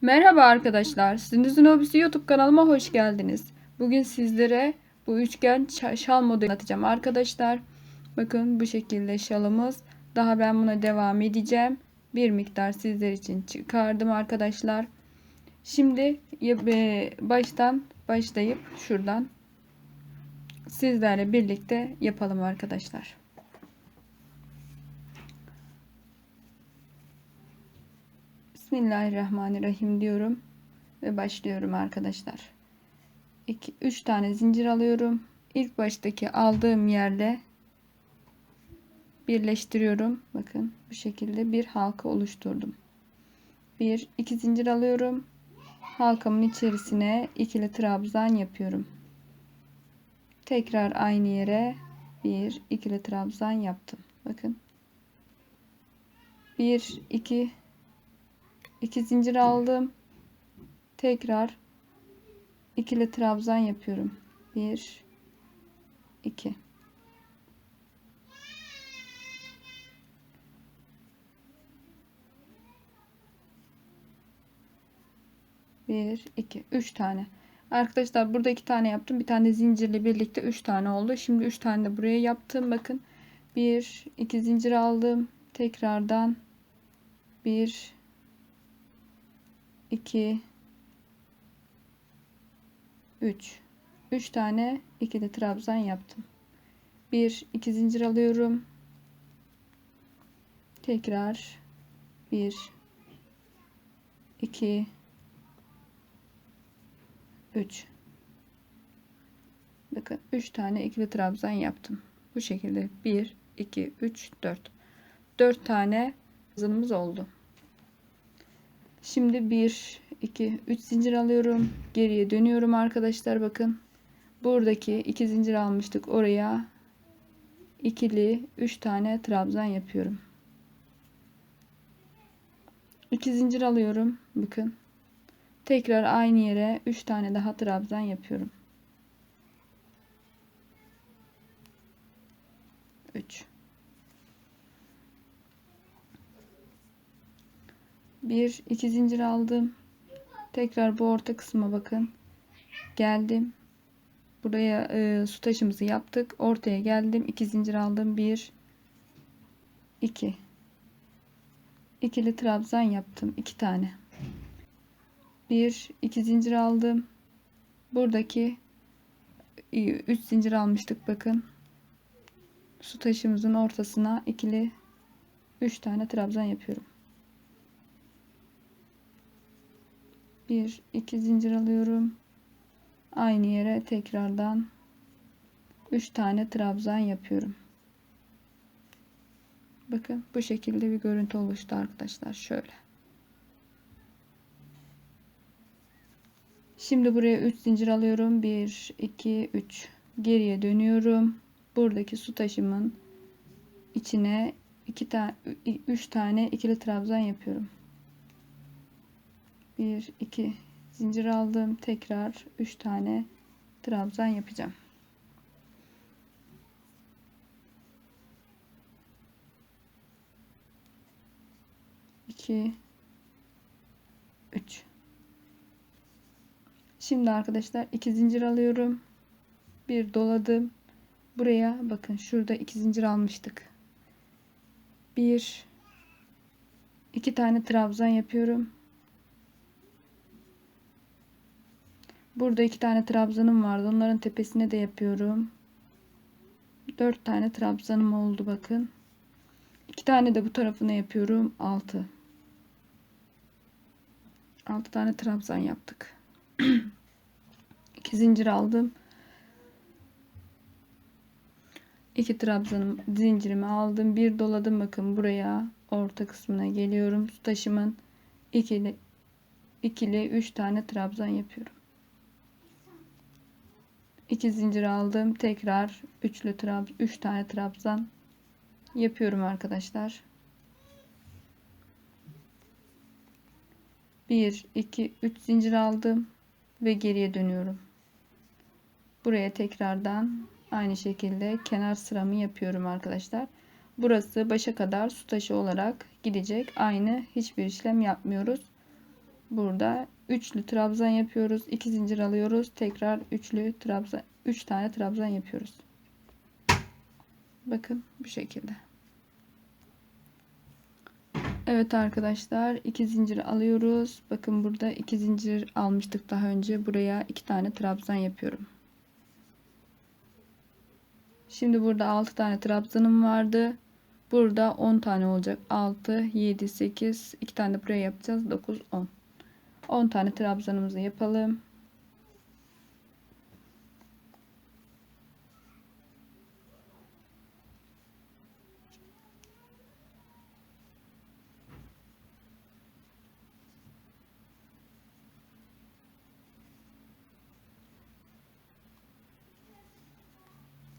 Merhaba arkadaşlar. Sündüz'ün Hobisi YouTube kanalıma hoş geldiniz. Bugün sizlere bu üçgen şa- şal modeli anlatacağım arkadaşlar. Bakın bu şekilde şalımız. Daha ben buna devam edeceğim. Bir miktar sizler için çıkardım arkadaşlar. Şimdi e, baştan başlayıp şuradan sizlerle birlikte yapalım arkadaşlar. Bismillahirrahmanirrahim diyorum ve başlıyorum arkadaşlar. 2 3 tane zincir alıyorum. İlk baştaki aldığım yerle birleştiriyorum. Bakın bu şekilde bir halka oluşturdum. 1 2 zincir alıyorum. Halkamın içerisine ikili trabzan yapıyorum. Tekrar aynı yere bir ikili trabzan yaptım. Bakın. 1 2 2 zincir aldım. Tekrar ikili trabzan yapıyorum. 1 2 1 2 3 tane. Arkadaşlar burada 2 tane yaptım. Bir tane zincirle birlikte 3 tane oldu. Şimdi 3 tane de buraya yaptım. Bakın. 1 2 zincir aldım. Tekrardan 1 2 3 3 tane ikili trabzan yaptım. 1 2 zincir alıyorum. Tekrar 1 2 3 Bakın 3 tane ikili trabzan yaptım. Bu şekilde 1 2 3 4 4 tane trabzanımız oldu. Şimdi 1 2 3 zincir alıyorum. Geriye dönüyorum arkadaşlar bakın. Buradaki 2 zincir almıştık oraya ikili 3 tane trabzan yapıyorum. 2 zincir alıyorum. Bakın. Tekrar aynı yere 3 tane daha trabzan yapıyorum. 3 bir iki zincir aldım. Tekrar bu orta kısma bakın. Geldim. Buraya e, su taşımızı yaptık. Ortaya geldim. İki zincir aldım. Bir iki. İkili trabzan yaptım. İki tane. Bir iki zincir aldım. Buradaki üç zincir almıştık bakın. Su taşımızın ortasına ikili üç tane trabzan yapıyorum bir iki zincir alıyorum. Aynı yere tekrardan 3 tane trabzan yapıyorum. Bakın bu şekilde bir görüntü oluştu arkadaşlar. Şöyle. Şimdi buraya 3 zincir alıyorum. 1 2 3 geriye dönüyorum. Buradaki su taşımın içine 2 tane 3 tane ikili trabzan yapıyorum 1 2 zincir aldım. Tekrar 3 tane trabzan yapacağım. İki. Üç. Şimdi arkadaşlar iki zincir alıyorum. Bir doladım. Buraya bakın şurada iki zincir almıştık. Bir iki tane trabzan yapıyorum Burada iki tane trabzanım vardı. Onların tepesine de yapıyorum. Dört tane trabzanım oldu bakın. İki tane de bu tarafına yapıyorum. Altı. Altı tane trabzan yaptık. İki zincir aldım. İki trabzanım zincirimi aldım. Bir doladım bakın buraya. Orta kısmına geliyorum. Taşımın ikili ikili üç tane trabzan yapıyorum. 2 zincir aldım. Tekrar üçlü trab 3 tane trabzan yapıyorum arkadaşlar. 1 2 3 zincir aldım ve geriye dönüyorum. Buraya tekrardan aynı şekilde kenar sıramı yapıyorum arkadaşlar. Burası başa kadar su taşı olarak gidecek. Aynı hiçbir işlem yapmıyoruz. burada üçlü trabzan yapıyoruz. 2 zincir alıyoruz. Tekrar üçlü trabzan 3 tane trabzan yapıyoruz. Bakın bu şekilde. Evet arkadaşlar iki zincir alıyoruz. Bakın burada iki zincir almıştık daha önce. Buraya iki tane trabzan yapıyorum. Şimdi burada 6 tane trabzanım vardı. Burada 10 tane olacak. 6, 7, 8, 2 tane de buraya yapacağız. 9, 10. 10 tane trabzanımızı yapalım.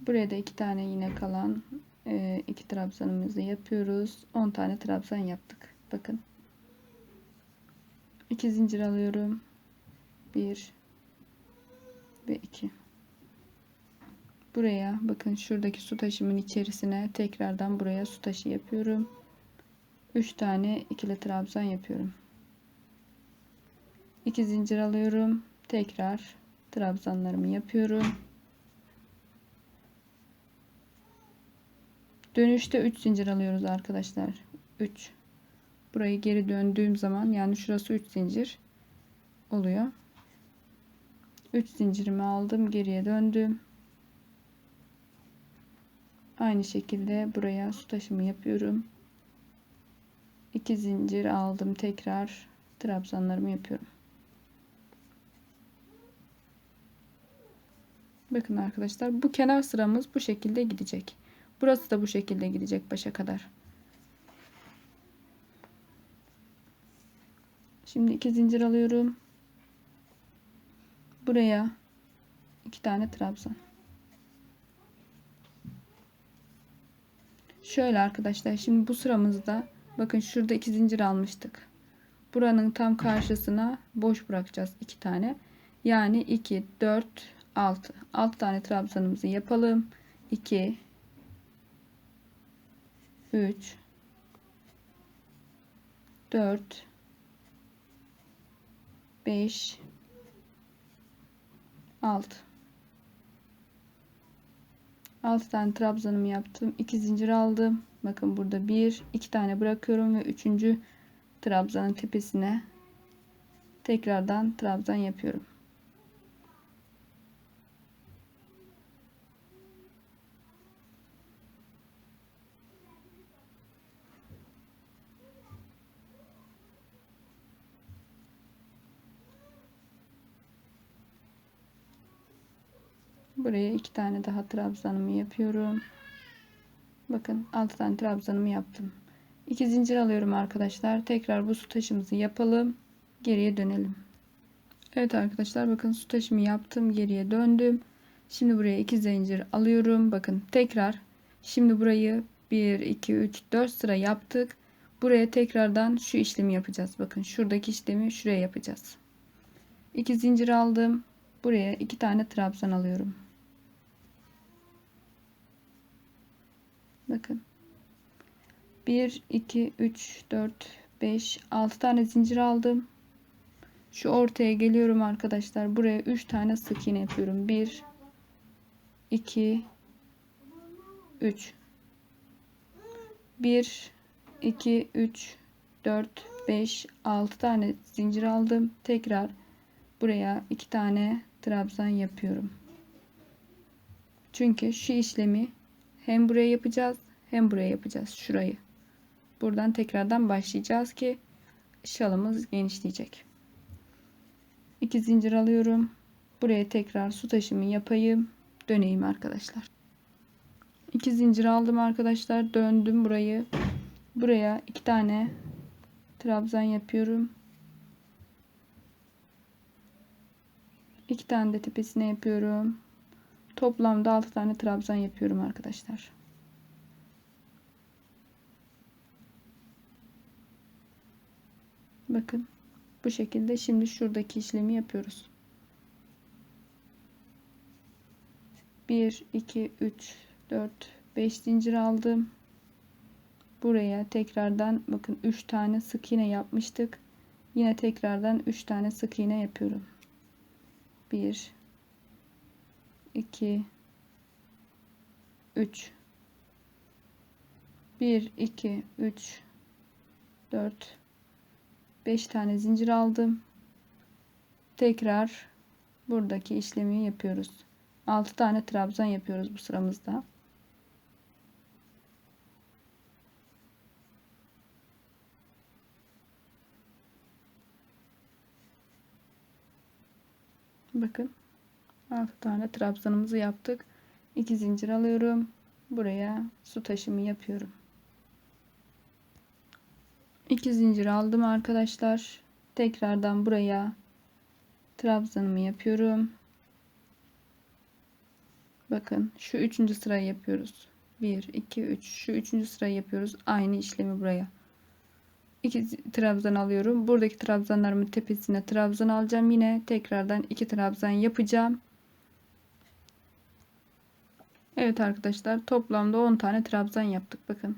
Buraya da iki tane yine kalan e, iki trabzanımızı yapıyoruz. 10 tane trabzan yaptık. Bakın. 2 zincir alıyorum. 1 ve 2. Buraya bakın şuradaki su taşımın içerisine tekrardan buraya su taşı yapıyorum. 3 tane ikili trabzan yapıyorum. 2 zincir alıyorum. Tekrar trabzanlarımı yapıyorum. Dönüşte 3 zincir alıyoruz arkadaşlar. 3. Burayı geri döndüğüm zaman yani şurası 3 zincir oluyor. 3 zincirimi aldım, geriye döndüm. Aynı şekilde buraya su taşımı yapıyorum. 2 zincir aldım, tekrar trabzanlarımı yapıyorum. Bakın arkadaşlar bu kenar sıramız bu şekilde gidecek. Burası da bu şekilde gidecek başa kadar. Şimdi iki zincir alıyorum. Buraya iki tane trabzan. Şöyle arkadaşlar şimdi bu sıramızda bakın şurada iki zincir almıştık. Buranın tam karşısına boş bırakacağız iki tane. Yani 2, 4, 6. 6 tane trabzanımızı yapalım. 2, 3 4 5 6 6 tane trabzanımı yaptım 2 zincir aldım bakın burada 1 2 tane bırakıyorum ve 3. trabzanın tepesine tekrardan trabzan yapıyorum Buraya iki tane daha trabzanımı yapıyorum. Bakın 6 tane trabzanımı yaptım. 2 zincir alıyorum arkadaşlar. Tekrar bu su taşımızı yapalım. Geriye dönelim. Evet arkadaşlar bakın su taşımı yaptım. Geriye döndüm. Şimdi buraya 2 zincir alıyorum. Bakın tekrar şimdi burayı 1 2 3 4 sıra yaptık. Buraya tekrardan şu işlemi yapacağız. Bakın şuradaki işlemi şuraya yapacağız. 2 zincir aldım. Buraya 2 tane trabzan alıyorum. Bakın. 1, 2, 3, 4, 5, 6 tane zincir aldım. Şu ortaya geliyorum arkadaşlar. Buraya 3 tane sık iğne yapıyorum. 1, 2, 3. 1, 2, 3, 4, 5, 6 tane zincir aldım. Tekrar buraya 2 tane trabzan yapıyorum. Çünkü şu işlemi hem buraya yapacağız hem buraya yapacağız şurayı. Buradan tekrardan başlayacağız ki şalımız genişleyecek. 2 zincir alıyorum. Buraya tekrar su taşımı yapayım. Döneyim arkadaşlar. 2 zincir aldım arkadaşlar. Döndüm burayı. Buraya 2 tane trabzan yapıyorum. 2 tane de tepesine yapıyorum. Toplamda 6 tane trabzan yapıyorum arkadaşlar. Bakın bu şekilde şimdi şuradaki işlemi yapıyoruz. 1 2 3 4 5 zincir aldım. Buraya tekrardan bakın 3 tane sık iğne yapmıştık. Yine tekrardan 3 tane sık iğne yapıyorum. 1 2 3 1 2 3 4 5 tane zincir aldım. Tekrar buradaki işlemi yapıyoruz. 6 tane trabzan yapıyoruz bu sıramızda. Bakın 6 tane trabzanımızı yaptık. 2 zincir alıyorum. Buraya su taşımı yapıyorum. 2 zincir aldım arkadaşlar. Tekrardan buraya trabzanımı yapıyorum. Bakın şu üçüncü sırayı yapıyoruz. 1 2 3 şu üçüncü sırayı yapıyoruz. Aynı işlemi buraya. 2 trabzan alıyorum. Buradaki trabzanlarımın tepesine trabzan alacağım. Yine tekrardan 2 trabzan yapacağım. Evet arkadaşlar toplamda 10 tane trabzan yaptık. Bakın.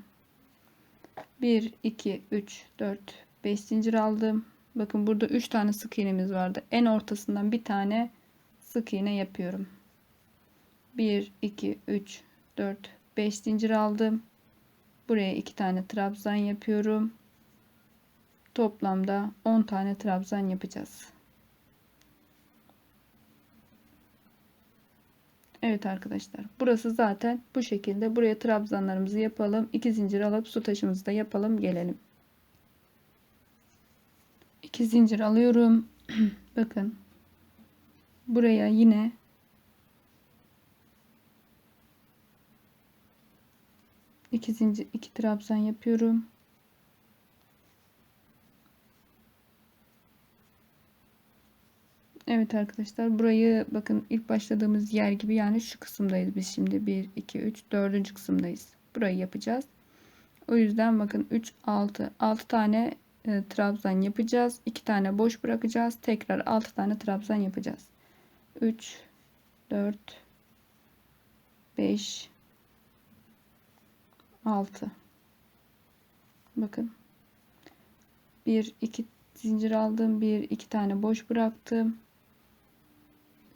1 2 3 4 5 zincir aldım. Bakın burada 3 tane sık iğnemiz vardı. En ortasından bir tane sık iğne yapıyorum. 1 2 3 4 5 zincir aldım. Buraya 2 tane trabzan yapıyorum. Toplamda 10 tane trabzan yapacağız. Evet arkadaşlar. Burası zaten bu şekilde. Buraya trabzanlarımızı yapalım. 2 zincir alıp su taşımızı da yapalım. Gelelim. 2 zincir alıyorum. Bakın. Buraya yine iki zincir iki trabzan yapıyorum. Evet arkadaşlar burayı bakın ilk başladığımız yer gibi yani şu kısımdayız biz şimdi 1 2 3 4. kısımdayız. Burayı yapacağız. O yüzden bakın 3 6 6 tane e, trabzan yapacağız. 2 tane boş bırakacağız. Tekrar 6 tane trabzan yapacağız. 3 4 5 6 Bakın 1 2 zincir aldım. 1 2 tane boş bıraktım.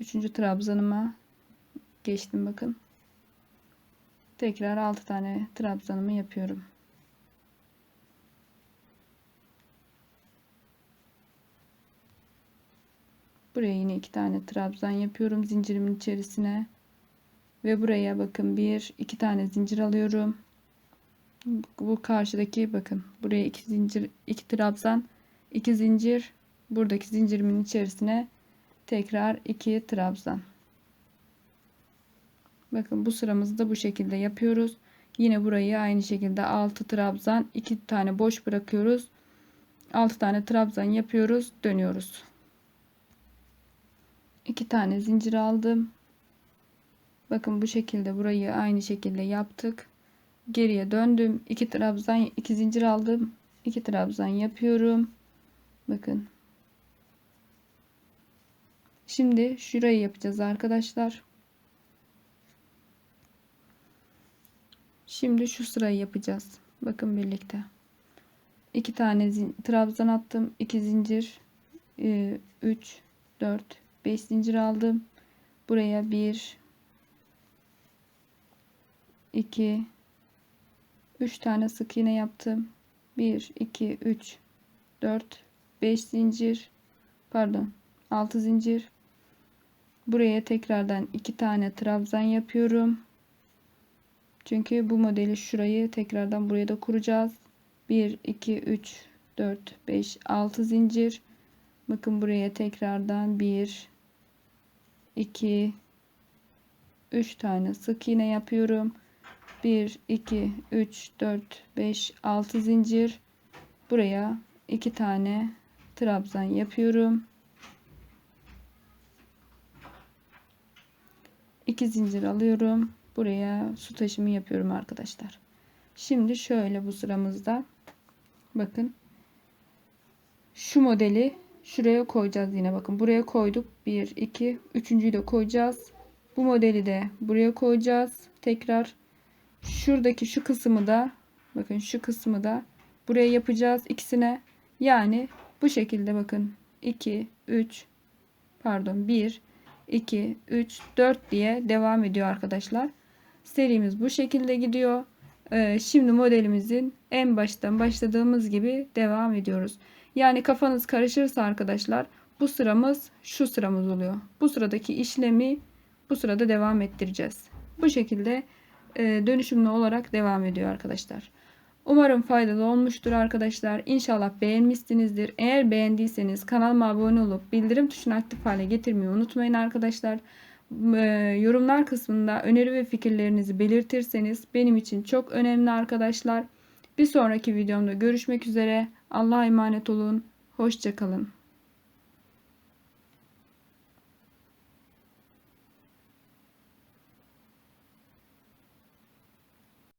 Üçüncü trabzanıma geçtim bakın. Tekrar 6 tane trabzanımı yapıyorum. Buraya yine iki tane trabzan yapıyorum zincirimin içerisine. Ve buraya bakın bir iki tane zincir alıyorum. Bu karşıdaki bakın buraya iki zincir iki trabzan iki zincir buradaki zincirimin içerisine tekrar 2 trabzan. Bakın bu sıramızı da bu şekilde yapıyoruz. Yine burayı aynı şekilde 6 trabzan 2 tane boş bırakıyoruz. 6 tane trabzan yapıyoruz. Dönüyoruz. 2 tane zincir aldım. Bakın bu şekilde burayı aynı şekilde yaptık. Geriye döndüm. 2 trabzan 2 zincir aldım. 2 trabzan yapıyorum. Bakın Şimdi şurayı yapacağız arkadaşlar. Şimdi şu sırayı yapacağız. Bakın birlikte. İki tane trabzan attım. iki zincir. 3 4 5 zincir aldım. Buraya 1 2 3 tane sık iğne yaptım. 1 2 3 4 5 zincir pardon 6 zincir Buraya tekrardan iki tane trabzan yapıyorum. Çünkü bu modeli şurayı tekrardan buraya da kuracağız. 1 2 3 4 5 6 zincir. Bakın buraya tekrardan 1 2 3 tane sık iğne yapıyorum. 1 2 3 4 5 6 zincir. Buraya 2 tane trabzan yapıyorum. 2 zincir alıyorum. Buraya su taşımı yapıyorum arkadaşlar. Şimdi şöyle bu sıramızda bakın şu modeli şuraya koyacağız yine. Bakın buraya koyduk. 1 2 üçüncüyü de koyacağız. Bu modeli de buraya koyacağız tekrar. Şuradaki şu kısmı da bakın şu kısmı da buraya yapacağız ikisine. Yani Bu şekilde bakın. 2, 3, pardon 1, 2, 3, 4 diye devam ediyor arkadaşlar. Serimiz bu şekilde gidiyor. Ee, şimdi modelimizin en baştan başladığımız gibi devam ediyoruz. Yani kafanız karışırsa arkadaşlar bu sıramız şu sıramız oluyor. Bu sıradaki işlemi bu sırada devam ettireceğiz. Bu şekilde e, dönüşümlü olarak devam ediyor arkadaşlar. Umarım faydalı olmuştur arkadaşlar. İnşallah beğenmişsinizdir. Eğer beğendiyseniz kanalıma abone olup bildirim tuşunu aktif hale getirmeyi unutmayın arkadaşlar. E, yorumlar kısmında öneri ve fikirlerinizi belirtirseniz benim için çok önemli arkadaşlar. Bir sonraki videomda görüşmek üzere. Allah'a emanet olun. Hoşçakalın.